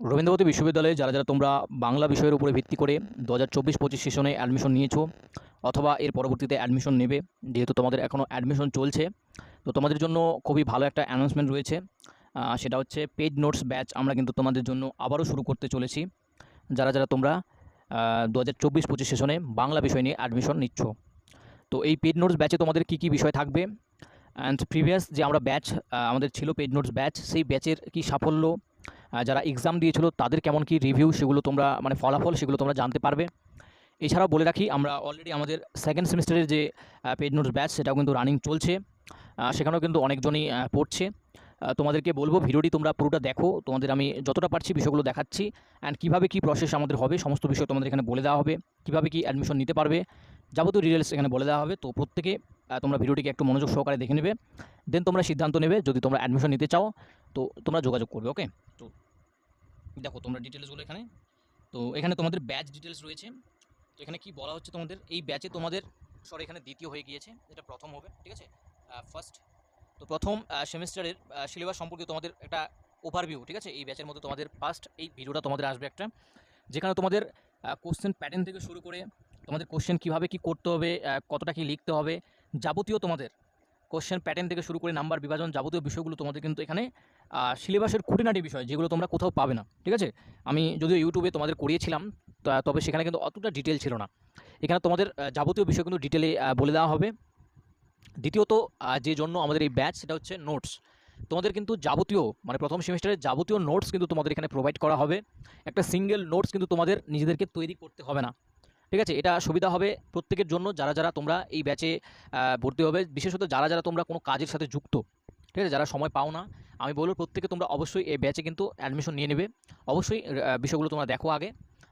রবীন্দ্রভারতী বিশ্ববিদ্যালয়ে যারা যারা তোমরা বাংলা বিষয়ের উপরে ভিত্তি করে দু হাজার চব্বিশ পঁচিশ সেশনে অ্যাডমিশন নিয়েছো অথবা এর পরবর্তীতে অ্যাডমিশন নেবে, যেহেতু তোমাদের এখনও অ্যাডমিশন চলছে, তো তোমাদের জন্য খুবই ভালো একটা অ্যানাউন্সমেন্ট রয়েছে। সেটা হচ্ছে পেড নোটস ব্যাচ আমরা কিন্তু তোমাদের জন্য আবারও শুরু করতে চলেছি। যারা যারা তোমরা দু হাজার চব্বিশ পঁচিশ সেশনে বাংলা বিষয় নিয়ে অ্যাডমিশন নিচ্ছ। তো এই পেড নোটস ব্যাচে তোমাদের কী কী বিষয় থাকবে? অ্যান্ড প্রিভিয়াস যে আমরা ব্যাচ আমাদের ছিল পেড নোটস ব্যাচ সেই ব্যাচের কী সাফল্য যারা এক্সাম দিয়েছিল, তাদের কেমন কি রিভিউ সেগুলো তোমরা মানে ফলাফল সেগুলো তোমরা জানতে পারবে। এছাড়াও বলে রাখি, আমরা অলরেডি আমাদের সেকেন্ড সেমিস্টারের যে পেড নোটস ব্যাচ সেটাও কিন্তু রানিং চলছে। সেখানেও কিন্তু অনেকজনই পড়ছে। তোমাদেরকে বলব, ভিডিওটি তোমরা পুরোটা দেখো। তোমাদের আমি যতটা পারছি বিষয়গুলো দেখাচ্ছি। অ্যান্ড কীভাবে কী প্রসেস আমাদের হবে, সমস্ত বিষয় তোমাদের এখানে বলে দেওয়া হবে। কীভাবে কি অ্যাডমিশন নিতে পারবে, যাবতীয় ডিটেলস এখানে বলে দেওয়া হবে। তো প্রত্যেকে তোমরা ভিডিওটিকে একটু মনোযোগ সহকারে দেখে নেবে। দেন তোমরা সিদ্ধান্ত নেবে, যদি তোমরা অ্যাডমিশন নিতে চাও। তো তোমরা যোগাযোগ করবে ওকে তো দেখো, তোমরা ডিটেলসগুলো এখানে। তো এখানে তোমাদের ব্যাচ ডিটেলস রয়েছে। তো এখানে কি বলা হচ্ছে তোমাদের? এই ব্যাচে তোমাদের সরি এখানে দ্বিতীয় হয়ে গিয়েছে। এটা প্রথম হবে, ঠিক আছে? ফার্স্ট তো প্রথম সেমিস্টারের সিলেবাস সম্পর্কে তোমাদের একটা ওভারভিউ ঠিক আছে? এই ব্যাচের মধ্যে তোমাদের ফার্স্ট এই ভিডিওটা তোমাদের আসবে একটা। যেখানে তোমাদের কোশ্চেন প্যাটার্ন থেকে শুরু করে তোমাদের কোশ্চেন কীভাবে কি করতে হবে কতটা কি লিখতে হবে, যাবতীয় তোমাদের কোশ্চেন প্যাটার্ন থেকে শুরু করে নাম্বার বিভাজন যাবতীয় বিষয়গুলো তোমাদের কিন্তু এখানে সিলেবাসের খুঁটিনাটি বিষয় যেগুলো তোমরা কোথাও পাবে না, ঠিক আছে? আমি যদিও ইউটিউবে তোমাদের করিয়েছিলাম তবে সেখানে কিন্তু অতটা ডিটেল ছিল না। এখানে তোমাদের যাবতীয় বিষয় কিন্তু ডিটেলে বলে দেওয়া হবে। দ্বিতীয়ত যে জন্য আমাদের এই ব্যাচ সেটা হচ্ছে নোটস তোমাদের কিন্তু যাবতীয় মানে প্রথম সেমিস্টারের যাবতীয় নোটস কিন্তু তোমাদের এখানে প্রোভাইড করা হবে। একটা সিঙ্গেল নোটস কিন্তু তোমাদের নিজেদেরকে তৈরি করতে হবে না, ঠিক আছে? এটা সুবিধা হবে প্রত্যেকের জন্য, যারা যারা তোমরা এই ব্যাচে ভর্তি হবে। বিশেষত যারা যারা তোমরা কোনো কাজের সাথে যুক্ত ঠিক আছে? যারা সময় পাও না, আমি বলব প্রত্যেকে তোমরা অবশ্যই এই ব্যাচে কিন্তু অ্যাডমিশন নিয়ে নেবে। অবশ্যই বিষয়গুলো তোমরা দেখো আগে।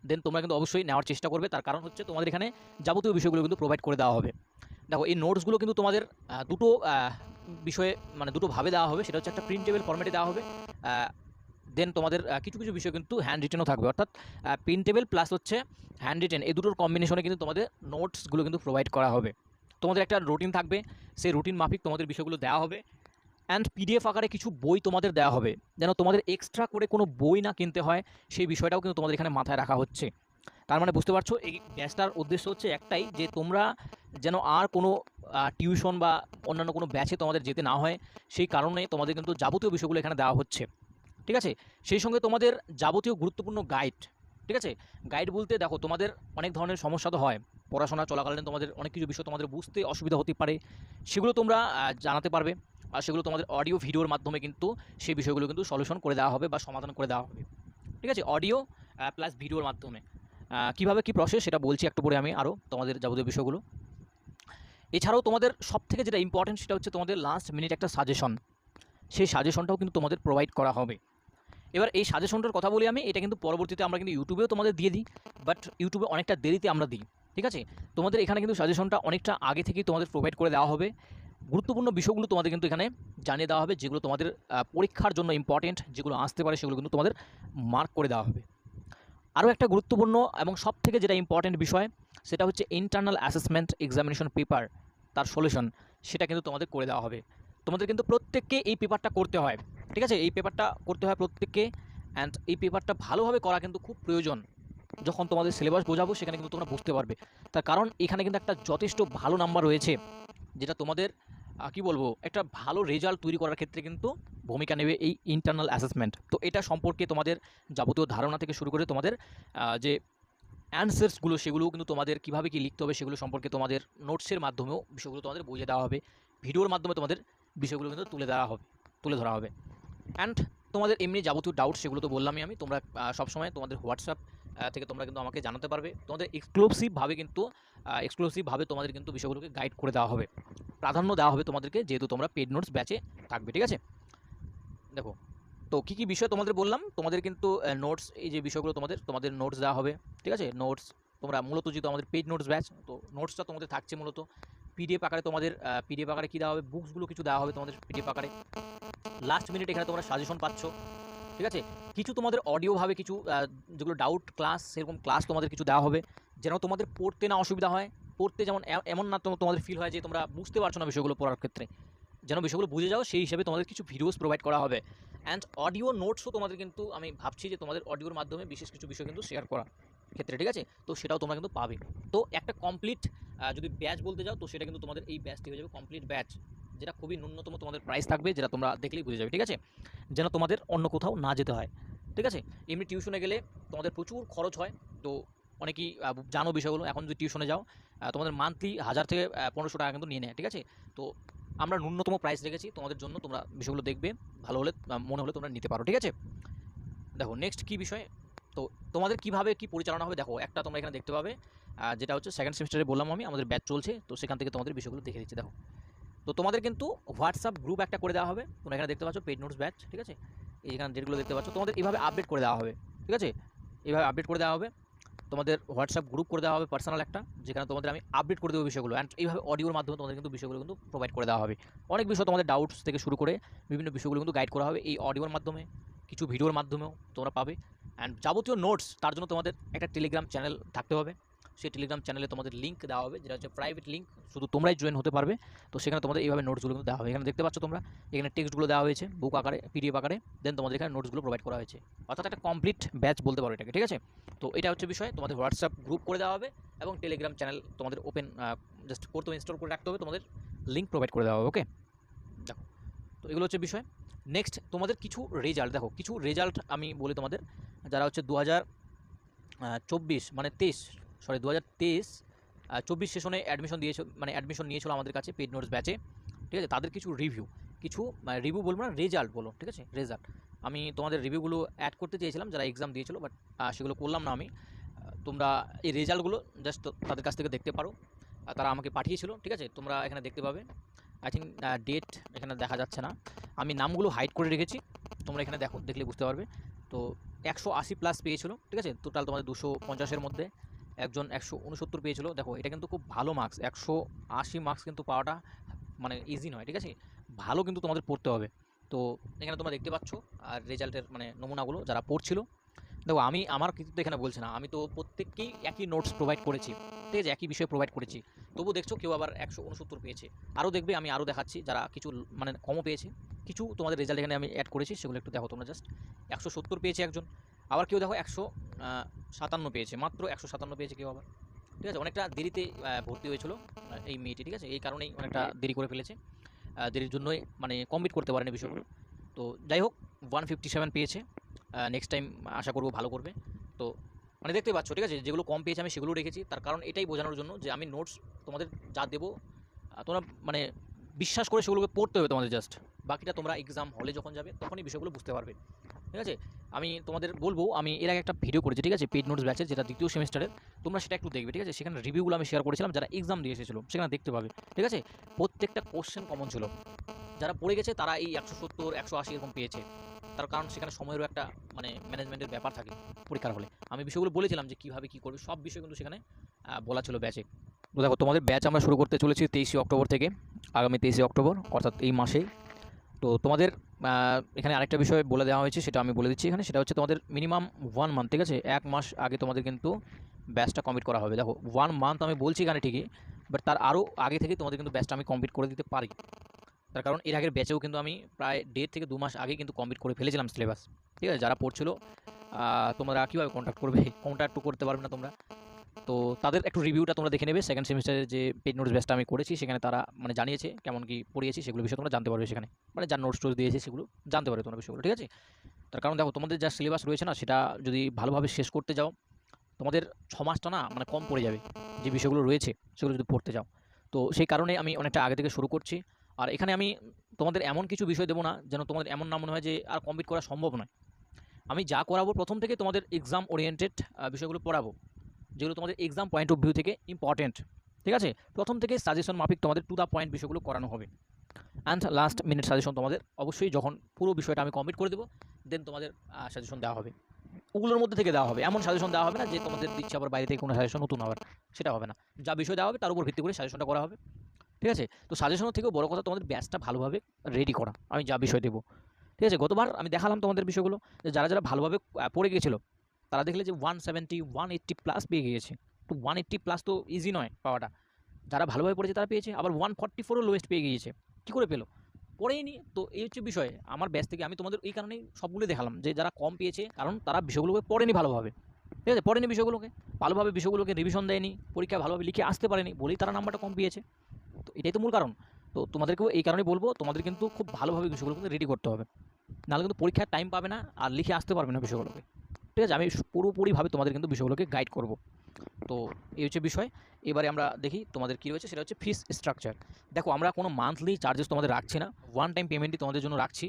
দেন তোমরা কিন্তু অবশ্যই নেওয়ার চেষ্টা করবে। তার কারণ হচ্ছে তোমাদের এখানে যাবতীয় বিষয়গুলো কিন্তু প্রোভাইড করে দেওয়া হবে। দেখো, এই নোটসগুলো কিন্তু তোমাদের দুটো বিষয়ে মানে দুটো ভাবে দেওয়া হবে। সেটা হচ্ছে একটা প্রিন্টেবল ফর্মেটে দেওয়া হবে। দেন তোমাদের কিছু কিছু বিষয় কিন্তু হ্যান্ড রিটেনও থাকবে। অর্থাৎ প্রিন্টেবল প্লাস হচ্ছে হ্যান্ড রিটেন এই দুটোর কম্বিনেশনে কিন্তু তোমাদের নোটসগুলো কিন্তু প্রোভাইড করা হবে। তোমাদের একটা রুটিন থাকবে। সেই রুটিন মাফিক তোমাদের বিষয়গুলো দেওয়া হবে। অ্যান্ড পিডিএফ আকারে কিছু বই তোমাদের দেওয়া হবে। যেন তোমাদের এক্সট্রা করে কোনো বই না কিনতে হয়, সেই বিষয়টাও কিন্তু তোমাদের এখানে মাথায় রাখা হচ্ছে। তার মানে বুঝতে পারছ, এই ব্যাচটার উদ্দেশ্য হচ্ছে একটাই যে তোমরা যেন আর কোনো টিউশন বা অন্যান্য কোনো ব্যাচে তোমাদের যেতে না হয়, সেই কারণে তোমাদের কিন্তু যাবতীয় বিষয়গুলো এখানে দেওয়া হচ্ছে। ঠিক আছে? সেই সঙ্গে তোমাদের যাবতীয় গুরুত্বপূর্ণ গাইড ঠিক আছে? গাইড বলতে দেখো, তোমাদের অনেক ধরনের সমস্যা তো হয়। পড়াশোনা চলাকালীন তোমাদের অনেক কিছু বিষয় তোমাদের বুঝতে অসুবিধা হতে পারে। সেগুলো তোমরা জানাতে পারবে। আর সেগুলো তোমাদের অডিও ভিডিওর মাধ্যমে কিন্তু সেই বিষয়গুলো কিন্তু সলিউশন করে দেওয়া হবে বা সমাধান করে দেওয়া হবে। ঠিক আছে? অডিও প্লাস ভিডিওর মাধ্যমে। কীভাবে কি প্রসেস সেটা বলছি একটু পরে আমি আরও তোমাদের যাবতীয় বিষয়গুলো। এছাড়াও তোমাদের সব থেকে যেটা ইম্পর্টেন্ট সেটা হচ্ছে তোমাদের লাস্ট মিনিট একটা সাজেশন সেই সাজেশনটাও কিন্তু তোমাদের প্রোভাইড করা হবে। এবার এই সাজেশনটার কথা বলি আমি, এটা কিন্তু পরবর্তীতে আমরা কিন্তু ইউটিউবেও তোমাদের দিয়ে দিই বাট ইউটিউবে অনেকটা দেরিতে আমরা দিই। ঠিক আছে? তোমাদের এখানে কিন্তু সাজেশনটা অনেকটা আগে থেকেই তোমাদের প্রোভাইড করে দেওয়া হবে। গুরুত্বপূর্ণ বিষয়গুলো তোমাদের কিন্তু এখানে জানিয়ে দেওয়া হবে, যেগুলো তোমাদের পরীক্ষার জন্য ইম্পর্টেন্ট যেগুলো আসতে পারে সেগুলো কিন্তু তোমাদের মার্ক করে দেওয়া হবে। আরও একটা গুরুত্বপূর্ণ এবং সব থেকে যেটা ইম্পর্টেন্ট বিষয়, সেটা হচ্ছে ইন্টারনাল অ্যাসেসমেন্ট এক্সামিনেশন পেপার তার সলিউশন সেটা কিন্তু তোমাদের করে দেওয়া হবে। তোমাদের কিন্তু প্রত্যেককে এই পেপারটা করতে হয়, ঠিক আছে? এই পেপারটা করতে হয় প্রত্যেককে অ্যান্ড এই পেপারটা ভালোভাবে করা কিন্তু খুব প্রয়োজন। যখন তোমাদের সিলেবাস বোঝাবো, সেখানে কিন্তু তোমরা বুঝতে পারবে। তার কারণ, এখানে কিন্তু একটা যথেষ্ট ভালো নাম্বার রয়েছে। যেটা তোমাদের কি বলব, একটা ভালো রেজাল্ট তৈরি করার ক্ষেত্রে কিন্তু ভূমিকা নেবে এই ইন্টারনাল অ্যাসেসমেন্ট তো এটা সম্পর্কে তোমাদের যাবতীয় ধারণা থেকে শুরু করে তোমাদের যে অ্যান্সার্সগুলো সেগুলোও কিন্তু তোমাদের কীভাবে কী লিখতে হবে, সেগুলো সম্পর্কে তোমাদের নোটসের মাধ্যমেও বিষয়গুলো তোমাদের বুঝিয়ে দেওয়া হবে। ভিডিওর মাধ্যমে তোমাদের বিষয়গুলো কিন্তু তুলে দেওয়া হবে, তুলে ধরা হবে। অ্যান্ড তোমাদের এমনি যাবতীয় ডাউট সেগুলো তো বললামই আমি, তোমরা সবসময় তোমাদের হোয়াটসঅ্যাপ থেকে তোমরা কিন্তু আমাকে জানাতে পারবে। তোমাদের এক্সক্লুসিভভাবে কিন্তু এক্সক্লুসিভভাবে তোমাদের কিন্তু বিষয়গুলোকে গাইড করে দেওয়া হবে। প্রাধান্য দেওয়া হবে তোমাদেরকে, যেহেতু তোমরা পেড নোটস ব্যাচে থাকবে, ঠিক আছে? দেখো, তো কী কী বিষয় তোমাদের বললাম? তোমাদের কিন্তু নোটস এই যে বিষয়গুলো তোমাদের তোমাদের নোটস দেওয়া হবে, ঠিক আছে? নোটস তোমরা মূলত যেহেতু আমাদের পেড নোটস ব্যাচ তো নোটসটা তোমাদের থাকছে মূলত। পিডিএফ আকারে তোমাদের পিডিএফ আকারে কী দেওয়া হবে? বুকসগুলো কিছু দেওয়া হবে তোমাদের পিডিএফ আকারে। লাস্ট মিনিট এখানে তোমরা সাজেশন পাচ্ছ। ঠিক আছে? কিছু তোমাদের অডিওভাবে কিছু যেগুলো ডাউট ক্লাস সেরকম ক্লাস তোমাদের কিছু দেওয়া হবে। যেন তোমাদের পড়তে না অসুবিধা হয়। পড়তে যেমন এমন না তোমাদের ফিল হয় যে তোমরা বুঝতে পারছ না বিষয়গুলো পড়ার ক্ষেত্রে। যেন বিষয়গুলো বুঝে যাও, সেই হিসেবে তোমাদের কিছু ভিডিওস প্রোভাইড করা হবে। অ্যান্ড অডিও নোটসও তোমাদের কিন্তু আমি ভাবছি যে তোমাদের অডিওর মাধ্যমে বিশেষ কিছু বিষয় কিন্তু শেয়ার করার ক্ষেত্রে, ঠিক আছে? তো সেটাও তোমরা কিন্তু পাবে। তো একটা কমপ্লিট যদি ব্যাচ বলতে যাও, তো সেটা কিন্তু তোমাদের এই ব্যাচটি হয়ে যাবে কমপ্লিট ব্যাচ যেটা খুবই ন্যূনতম তোমাদের প্রাইস থাকবে, যেটা তোমরা দেখলেই বুঝে যাবে, ঠিক আছে? যেন তোমাদের অন্য কোথাও না যেতে হয়, ঠিক আছে? এমনি টিউশনে গেলে তোমাদের প্রচুর খরচ হয়, তো অনেকেই জানো বিষয়গুলো, এখন যদি টিউশনে যাও তোমাদের মান্থলি হাজার থেকে পনেরোশো টাকা কিন্তু নিয়ে নেয়, ঠিক আছে? তো আমরা ন্যূনতম প্রাইস রেখেছি, তোমাদের জন্য তোমরা বিষয়গুলো দেখবে, ভালো হলে মনে হলে তোমরা নিতে পারো, ঠিক আছে? দেখো নেক্সট কী বিষয়? তো তোমাদের কীভাবে কি পরিচালনা হবে, দেখো, একটা তোমরা এখানে দেখতে পাবে যেটা হচ্ছে সেকেন্ড সেমিস্টারে বললাম আমি, আমাদের ব্যাচ চলছে, তো সেখান থেকে তোমাদের বিষয়গুলো দেখে দিচ্ছি, দেখো। তো তোমাদের কিন্তু হোয়াটসঅ্যাপ গ্রুপ একটা করে দেওয়া হবে। তোমরা এখানে দেখতে পাচ্ছ পেড নোটস ব্যাচ ঠিক আছে? এইখানে ডেটগুলো দেখতে পাচ্ছ, তোমাদের এইভাবে আপডেট করে দেওয়া হবে, ঠিক আছে? এইভাবে আপডেট করে দেওয়া হবে। তোমাদের হোয়াটসঅ্যাপ গ্রুপ করে দেওয়া হবে পার্সোনাল একটা, যেখানে তোমাদের আমি আপডেট করে দেবো বিষয়গুলো। অ্যান্ড এইভাবে অডিওর মাধ্যমে তোমাদের কিন্তু বিষয়গুলো কিন্তু প্রোভাইড করে দেওয়া হবে। অনেক বিষয় তোমাদের ডাউটস থেকে শুরু করে বিভিন্ন বিষয়গুলো কিন্তু গাইড করা হবে এই অডিওর মাধ্যমে, কিছু ভিডিওর মাধ্যমেও তোমরা পাবে। অ্যান্ড যাবতীয় নোটস তার জন্য তোমাদের একটা টেলিগ্রাম চ্যানেল থাকতে হবে। সেই টেলিগ্রাম চ্যানেলে তোমাদের লিঙ্ক দেওয়া হবে, যেটা হচ্ছে প্রাইভেট লিঙ্ক শুধু তোমরাই জয়েন হতে পারবে। তো সেখানে তোমাদের এইভাবে নোটসগুলো কিন্তু দেওয়া হবে। এখানে দেখতে পাচ্ছ তোমরা, এখানে টেক্সটগুলো দেওয়া হয়েছে বুক আকারে পিডিএফ আকারে দেন তোমাদের এখানে নোটসগুলো প্রোভাইড করা হয়েছে। অর্থাৎ একটা কমপ্লিট ব্যাচ বলতে পারো এটাকে, ঠিক আছে? তো এটা হচ্ছে বিষয়, তোমাদের হোয়াটসঅ্যাপ গ্রুপ করে দেওয়া হবে এবং টেলিগ্রাম চ্যানেল তোমাদের ওপেন জাস্ট করতে ইনস্টল করে রাখতে হবে, তোমাদের লিঙ্ক প্রোভাইড করে দেওয়া হবে ওকে দেখো, তো এগুলো হচ্ছে বিষয়। নেক্সট তোমাদের কিছু রেজাল্ট দেখো, কিছু রেজাল্ট আমি বলি তোমাদের, যারা হচ্ছে দু চব্বিশ মানে তেইশ সরি দু হাজার তেইশ চব্বিশ সেশনে অ্যাডমিশন দিয়েছিল মানে অ্যাডমিশন নিয়েছিল আমাদের কাছে পেড নোটস ব্যাচে ঠিক আছে? তাদের কিছু রিভিউ কিছু মানে রিভিউ বলব না রেজাল্ট বলো, ঠিক আছে? রেজাল্ট আমি তোমাদের রিভিউগুলো অ্যাড করতে চেয়েছিলাম, যারা এক্সাম দিয়েছিল বাট সেগুলো করলাম না আমি। তোমরা এই রেজাল্টগুলো জাস্ট তাদের কাছ থেকে দেখতে পারো। তারা আমাকে পাঠিয়েছিল, ঠিক আছে? তোমরা এখানে দেখতে পাবে। আই থিঙ্ক ডেট এখানে দেখা যাচ্ছে না। আমি নামগুলো হাইড করে রেখেছি। তোমরা এখানে দেখো, দেখলে বুঝতে পারবে। তো একশো আশি প্লাস পেয়েছিলো, ঠিক আছে? টোটাল তোমাদের দুশো পঞ্চাশের মধ্যে। একজন একশো উনসত্তর পেয়েছিল। দেখো, এটা কিন্তু খুব ভালো মার্কস একশো আশি মার্কস কিন্তু পাওয়াটা মানে ইজি নয়, ঠিক আছে? ভালো কিন্তু তোমাদের পড়তে হবে। তো এখানে তোমরা দেখতে পাচ্ছ, আর রেজাল্টের মানে নমুনাগুলো যারা পড়ছিল। দেখো, আমি, আমার কিন্তু এখানে বলছি না, আমি তো প্রত্যেককেই একই নোটস প্রোভাইড করেছি, ঠিক আছে? একই বিষয়ে প্রোভাইড করেছি। তবু দেখছ কেউ আবার একশো উনসত্তর পেয়েছে। আরও দেখবে, আমি আরও দেখাচ্ছি, যারা কিছু মানে কমও পেয়েছে। কিছু তোমাদের রেজাল্ট এখানে আমি অ্যাড করেছি, সেগুলো একটু দেখো তোমরা জাস্ট একশো সত্তর পেয়েছে একজন। আবার কেউ দেখো একশো সাতান্ন পেয়েছে মাত্র একশো সাতান্ন পেয়েছে কেউ আবার। ঠিক আছে? অনেকটা দেরিতে ভর্তি হয়েছিল এই মেয়েটি ঠিক আছে? এই কারণেই অনেকটা দেরি করে ফেলেছে দেরির জন্যই মানে কমপ্লিট করতে পারেনি বিষয়গুলো। তো যাই হোক ওয়ান ফিফটি সেভেন পেয়েছে নেক্সট টাইম আশা করব ভালো করবে। তো মানে দেখতে পাচ্ছ ঠিক আছে? যেগুলো কম পেয়েছে আমি সেগুলো রেখেছি। তার কারণ এটাই বোঝানোর জন্য যে আমি নোটস তোমাদের যা দেবো তোমরা মানে বিশ্বাস করে সেগুলোকে পড়তে হবে তোমাদের জাস্ট বাকিটা তোমরা এক্সাম হলে যখন যাবে, তখনই বিষয়গুলো বুঝতে পারবে। ঠিক আছে? আমি তোমাদের বলব, আমি এর আগে একটা ভিডিও করেছি, ঠিক আছে? পেড নোটস ব্যাচের যেটা দ্বিতীয় সেমিস্টারের তোমরা সেটা একটু দেখবে, ঠিক আছে? সেখানে রিভিউগুলো আমি শেয়ার করেছিলাম, যারা এক্সাম দিয়ে এসেছিল, সেখানে দেখতে পাবে। ঠিক আছে? প্রত্যেকটা কোশ্চেন কমন ছিল। যারা পড়ে গেছে, তারা এই একশো সত্তর, একশো আশি এরকম পেয়েছে। তার কারণ সেখানে সময়েরও একটা মানে ম্যানেজমেন্টের ব্যাপার থাকে পরীক্ষার হলে। আমি বিষয়গুলো বলেছিলাম যে কীভাবে কী করবে, সব বিষয় কিন্তু সেখানে বলা ছিল ব্যাচে তো দেখো, তোমাদের ব্যাচ আমরা শুরু করতে চলেছি তেইশে অক্টোবর থেকে, আগামী তেইশে অক্টোবর, অর্থাৎ এই মাসেই। তো তোমাদের এখানে আরেকটা বিষয় বলে দেওয়া হয়েছে, সেটা আমি বলে দিচ্ছি এখানে, সেটা হচ্ছে তোমাদের মিনিমাম ওয়ান মান্থ ঠিক আছে? এক মাস আগে তোমাদের কিন্তু ব্যাচটা কমপ্লিট করা হবে। দেখো ওয়ান মান্থ আমি বলছি এখানে ঠিকই বাট তার আরও আগে থেকে তোমাদের কিন্তু ব্যাচটা আমি কমপ্লিট করে দিতে পারি। তার কারণ এর আগের ব্যাচেও কিন্তু আমি প্রায় দেড় থেকে দু মাস আগে কিন্তু কমপ্লিট করে ফেলেছিলাম সিলেবাস ঠিক আছে? যারা পড়ছিল তোমরা কীভাবে কন্ট্যাক্ট করবে? কন্ট্যাক্টও করতে পারবে না তোমরা। তো তাদের একটু রিভিউটা তোমরা দেখে নেবে। সেকেন্ড সেমিস্টারের যে পেড নোটস ব্যাচটা আমি করেছি, সেখানে তারা মানে জানিয়েছে কেমন কি পড়িয়েছি, সেগুলো বিষয়ে তোমরা জানতে পারবে সেখানে। মানে যার নোটস টোটস দিয়েছে সেগুলো জানতে পারবে তোমরা বিষয়গুলো, ঠিক আছে? তার কারণ দেখো, তোমাদের যা সিলেবাস রয়েছে না, সেটা যদি ভালোভাবে শেষ করতে যাও, তোমাদের ছ মাসটা না মানে কম পড়ে যাবে, যে বিষয়গুলো রয়েছে, সেগুলো যদি পড়তে যাও। তো সেই কারণে আমি অনেকটা আগে থেকে শুরু করছি। আর এখানে আমি তোমাদের এমন কিছু বিষয় দেবো না, যেন তোমাদের এমন না মনে হয় যে আর কমপ্লিট করা সম্ভব নয়। আমি যা করাবো প্রথম থেকে তোমাদের এক্সাম ওরিয়েন্টেড বিষয়গুলো পড়াবো। যেগুলো তোমাদের এক্সাম পয়েন্ট অফ ভিউ থেকে ইম্পর্টেন্ট ঠিক আছে? প্রথম থেকে সাজেশন মাফিক তোমাদের টু দ্য পয়েন্ট বিষয়গুলো করানো হবে। অ্যান্ড লাস্ট মিনিট সাজেশন তোমাদের, অবশ্যই যখন পুরো বিষয়টা আমি কমপ্লিট করে দেবো দেন তোমাদের সাজেশন দেওয়া হবে। ওগুলোর মধ্যে থেকে দেওয়া হবে। এমন সাজেশন দেওয়া হবে না যে তোমাদের দিচ্ছে আবার বাইরে থেকে কোনো সাজেশন নতুন আবার, সেটা হবে না। যা বিষয় দেওয়া হবে তার উপর ভিত্তি করে সাজেশনটা করা হবে। ঠিক আছে? তো সাজেশনের থেকেও বড় কথা তোমাদের ব্যাচটা ভালোভাবে রেডি করা। আমি যা বিষয় দেবো। ঠিক আছে? গতবার আমি দেখালাম তোমাদের বিষয়গুলো, যে যারা যারা ভালোভাবে পড়ে গিয়েছিল তারা দেখলে যে one seventy, one eighty plus পেয়ে গিয়েছে। তো ওয়ান এইট্টি প্লাস তো ইজি নয় পাওয়াটা। যারা ভালোভাবে পড়েছে তারা পেয়েছে, আবার ওয়ান ফর্টি ফোরও লোয়েস্ট পেয়ে গিয়েছে। কী করে পেল? পড়েই নি, তো এই হচ্ছে বিষয়। আমার ব্যাচ থেকে আমি তোমাদের এই কারণেই সবগুলো দেখালাম যে যারা কম পেয়েছে, কারণ তারা বিষয়গুলোকে পড়েনি ভালোভাবে। ঠিক আছে? পড়েনি বিষয়গুলোকে। ভালোভাবে বিষয়গুলোকে রিভিশন দেয়নি পরীক্ষা ভালোভাবে লিখে আসতে পারেনি, বলেই তারা নাম্বারটা কম পেয়েছে। তো এটাই তো মূল কারণ। তো তোমাদেরকেও এই কারণে বলব, তোমাদের কিন্তু খুব ভালোভাবে বিষয়গুলোকে রেডি করতে হবে। নাহলে কিন্তু পরীক্ষার টাইম পাবে না, আর লিখে আসতে পারবে না বিষয়গুলোকে। ঠিক আছে? আমি পুরোপুরিভাবে তোমাদের কিন্তু বিষয়গুলোকে গাইড করব। তো এই হচ্ছে বিষয়। এবারে আমরা দেখি তোমাদের কী রয়েছে? সেটা হচ্ছে ফিস স্ট্রাকচার দেখো, আমরা কোনো মান্থলি চার্জেস তোমাদের রাখছি না। ওয়ান টাইম পেমেন্টই তোমাদের জন্য রাখছি।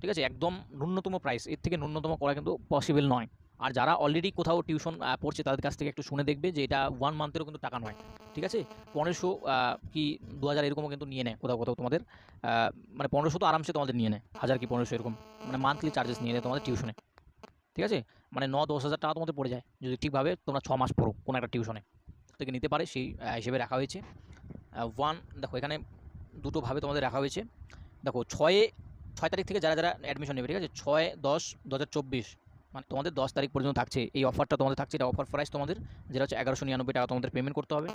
ঠিক আছে? একদম ন্যূনতম প্রাইস এর থেকে ন্যূনতম করা কিন্তু পসিবল নয়। আর যারা অলরেডি কোথাও টিউশন পড়ছে, তাদের কাছ থেকে একটু শুনে দেখবে যে এটা ওয়ান মান্থেরও কিন্তু টাকা নয়। ঠিক আছে? পনেরোশো কি দু হাজার এরকমও কিন্তু নিয়ে নেয় কোথাও কোথাও তোমাদের। মানে পনেরোশো তো আরামসে তোমাদের নিয়ে নেয়। হাজার কি পনেরোশো এরকম। মানে মান্থলি চার্জেস নিয়ে নেয় তোমাদের টিউশনে ঠিক আছে? মানে ন, দশ হাজার টাকা তোমাদের পড়ে যায়। যদি ঠিকভাবে তোমরা ছ মাস পড়ো কোনো একটা টিউশনে থেকে নিতে পারে, সেই হিসেবে রাখা হয়েছে। ওয়ান দেখো এখানে দুটোভাবে তোমাদের রাখা হয়েছে। দেখো, ছয়ে, ছয় তারিখ থেকে যারা যারা অ্যাডমিশন নেবে, ঠিক আছে? ছয়, দশ দু মানে তোমাদের দশ তারিখ পর্যন্ত থাকছে। এই অফারটা তোমাদের থাকছে, এটা অফার প্রাইস তোমাদের, যেটা হচ্ছে এগারোশো নিরানব্বই টাকা তোমাদের পেমেন্ট করতে হবে।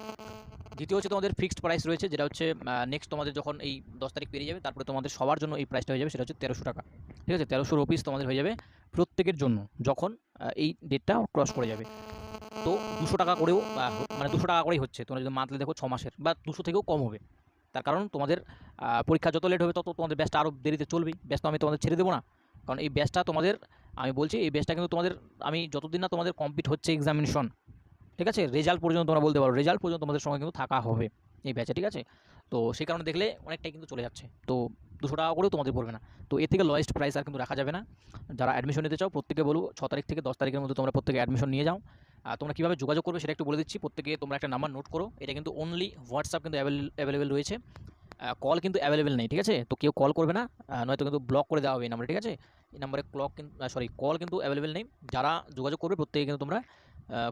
দ্বিতীয় হচ্ছে তোমাদের ফিক্সড প্রাইস রয়েছে, যেটা হচ্ছে নেক্সট তোমাদের যখন এই দশ তারিখ পেরিয়ে যাবে, তারপরে তোমাদের সবার জন্য এই প্রাইসটা হয়ে যাবে, সেটা হচ্ছে তেরোশো টাকা। ঠিক আছে? তেরোশো রুপিস তোমাদের হয়ে যাবে প্রত্যেকের জন্য যখন এই ডেটটা ক্রস করে যাবে। তো দুশো টাকা করেও মানে দুশো টাকা করেই হচ্ছে, তোমরা যদি মান্থলি দেখো ছ মাসের, বা দুশো থেকেও কম হবে। তার কারণ তোমাদের পরীক্ষা যত লেট হবে, তত তোমাদের ব্যাচটা আরও দেরিতে চলবেই। ব্যাচটা আমি তোমাদের ছেড়ে দেবো না। কারণ এই ব্যাচটা তোমাদের, আমি বলছি, এই ব্যাচটা কিন্তু তোমাদের, আমি যতদিন না তোমাদের কমপ্লিট হচ্ছে এক্সামিনেশন ঠিক আছে? রেজাল্ট পর্যন্ত তোমরা বলতে পারো। রেজাল্ট পর্যন্ত তোমাদের সঙ্গে কিন্তু থাকা হবে এই ব্যাচে ঠিক আছে? তো সেই কারণে দেখলে অনেকটাই কিন্তু চলে যাচ্ছে। তো দুশো টাকা করেও তোমাদের পড়বে না। তো এর থেকে লয়েস্ট প্রাইস আর কিন্তু রাখা যাবে না। যারা অ্যাডমিশন নিতে চাও প্রত্যেকে বলব, ছ তারিখ থেকে দশ তারিখের মধ্যে তোমরা প্রত্যেকে অ্যাডমিশন নিয়ে যাও। আর তোমরা কীভাবে যোগাযোগ করবে সেটা একটু বলে দিচ্ছি। প্রত্যেকে তোমরা একটা নাম্বার নোট করো। এটা কিন্তু অনলি হোয়াটসঅ্যাপ কিন্তু অ্যাভেলেবেল রয়েছে। কল কিন্তু অ্যাভেলেবেল নেই, ঠিক আছে? তো কেউ কল করবে না। নয়তো কিন্তু ব্লক করে দেওয়া হবে এই নাম্বারে ঠিক আছে? এই নাম্বারে ক্লক কিন্তু সরি কল কিন্তু অ্যাভেলেবেল নেই। যারা যোগাযোগ করবে, প্রত্যেকে কিন্তু তোমরা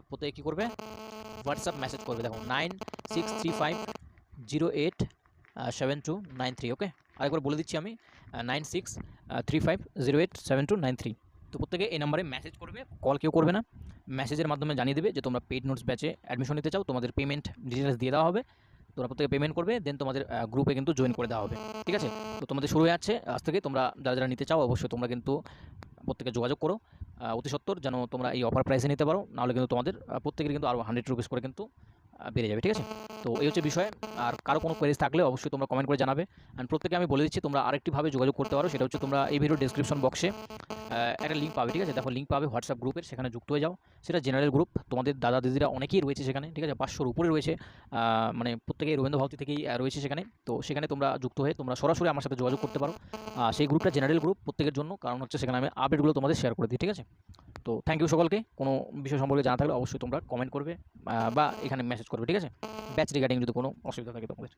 প্রত্যেকে কী করবে? হোয়াটসঅ্যাপ মেসেজ করবে। দেখো nine six three five zero eight seven two nine three okay আরেকবার বলে দিচ্ছি আমি nine six three five zero eight seven two nine three তো প্রত্যেকে এই নাম্বারে মেসেজ করবে কল কেউ করবে না। মেসেজের মাধ্যমে জানিয়ে দেবে যে তোমরা পেইড নোটস ব্যাচে অ্যাডমিশন নিতে চাও, তোমাদের পেমেন্ট ডিটেলস দিয়ে দেওয়া হবে। তোমরা প্রত্যেকে পেমেন্ট করবে দেন তোমাদের গ্রুপে কিন্তু জয়েন করে দেওয়া হবে। ঠিক আছে? তো তোমাদের শুরু হয়ে যাচ্ছে। আজ থেকে তোমরা যারা যারা নিতে চাও, অবশ্যই তোমরা কিন্তু প্রত্যেকে যোগাযোগ করো। অতি সত্তর, যেন তোমরা এই অফার প্রাইসে নিতে পারো। নাহলে কিন্তু তোমাদের প্রত্যেকের কিন্তু আরও হান্ড্রেড রুপিস করে কিন্তু বেড়ে যাবে, ঠিক আছে? তো এই হচ্ছে বিষয়। আর কারও কোনো কোয়েরিজ থাকলে অবশ্যই তোমরা কমেন্ট করে জানাবে। অ্যান্ড প্রত্যেকে আমি বলে দিচ্ছি, তোমরা আরেকটিভাবে যোগাযোগ করতে পারো। সেটা হচ্ছে তোমরা এই ভিডিও ডিসক্রিপশন বক্সে একটা লিঙ্ক পাবে, ঠিক আছে? দেখো লিঙ্ক পাবে হোয়াটসঅ্যাপ গ্রুপের সেখানে যুক্ত হয়ে যাও। সেটা জেনারেল গ্রুপ তোমাদের দাদা দিদিরা অনেকেই রয়েছে সেখানে, ঠিক আছে? পাঁচশোর উপরে রয়েছে। মানে প্রত্যেকেই রবীন্দ্র ভারতী থেকেই রয়েছে সেখানে। তো সেখানে তোমরা যুক্ত হয়ে তোমরা সরাসরি আমার সাথে যোগাযোগ করতে পারো। সেই গ্রুপটা জেনারেল গ্রুপ প্রত্যেকের জন্য। কারণ হচ্ছে সেখানে আমি আপডেটগুলো তোমাদের শেয়ার করে দিই, ঠিক আছে? তো থ্যাংক ইউ সকলকে। কোনো বিষয় সম্পর্কে জানা থাকলে অবশ্যই তোমরা কমেন্ট করবে বা এখানে মেসেজ করবে ঠিক আছে? ব্যাচ রিগার্ডিং যদি কোনো অসুবিধা থাকে তোমাদের।